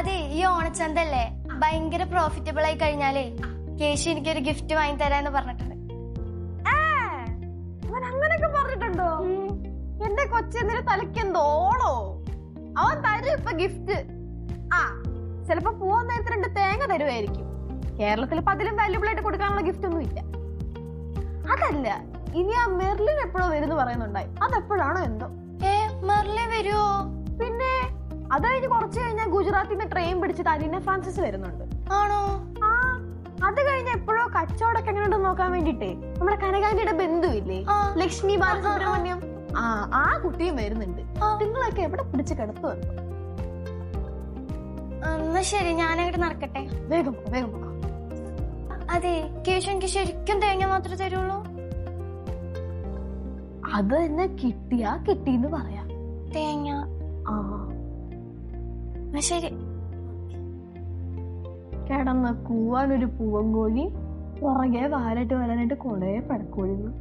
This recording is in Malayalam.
അതെ ഈ ഓണച്ചന്തല്ലേ? ഭയങ്കര പ്രോഫിറ്റബിൾ ആയി കഴിഞ്ഞാലേ കേശി എനിക്കൊരു ഗിഫ്റ്റ് വാങ്ങി തരാന്ന് പറഞ്ഞിട്ടുണ്ട്. അങ്ങനൊക്കെ പറഞ്ഞിട്ടുണ്ടോ? എന്റെ കൊച്ചെന്നിന് തലയ്ക്ക് എന്തോളോ അവൻ തരും ഇപ്പൊ ഗിഫ്റ്റ് ആ ചിലപ്പോ പോവാൻ നേരത്തെ രണ്ട് തേങ്ങ തരുമായിരിക്കും കേരളത്തിൽ ഇപ്പൊ അതിലും വാല്യുബിൾ ആയിട്ട് കൊടുക്കാനുള്ള ഗിഫ്റ്റ് ഒന്നും ഇല്ല. അതല്ല ഇനി ആ മെർലിൻ എപ്പോഴോ വരുന്നു പറയുന്നുണ്ടായി. അതെപ്പോഴാണോ എന്തോ? ഏ മെർലിൻ വരുമോ പിന്നെ അത് കഴിഞ്ഞ് കുറച്ച് കഴിഞ്ഞാൽ ഗുജറാത്തിൽ നിന്ന് ട്രെയിൻ പിടിച്ച് കരീന ഫ്രാൻസിസ് വരുന്നുണ്ട്. ആണോ? ആ അത് കഴിഞ്ഞ എപ്പോഴോ കച്ചവടമൊക്കെ എങ്ങനെയുണ്ടെന്ന് നോക്കാൻ വേണ്ടിട്ടേ നമ്മുടെ കനകാന്റിയുടെ ബന്ധു ഇല്ലേ ആ. ലക്ഷ്മി ബാലസുബ്രഹ്മണ്യം. ആ. ആ കുട്ടിയും വരുന്നുണ്ട്. നിങ്ങളൊക്കെ എവിടെ പിടിച്ച് കിടത്തുവല്ലോ എന്നാ ശരി ഞാനങ്ങോട്ട് നടക്കട്ടെ. വേഗം വേഗം. അതെ കേശു എനിക്ക് ശരിക്കും തേങ്ങ മാത്രമേ തരുള്ളൂ. അത് തന്നെ കിട്ടിയാ കിട്ടിന്ന് പറയാ. തേങ്ങ. ശരി. കിടന്ന് കൂവാനൊരു കോഴി പുറകെ വാലിട്ട് വരാനായിട്ട് കൊറേ പടക്കോഴിന്നു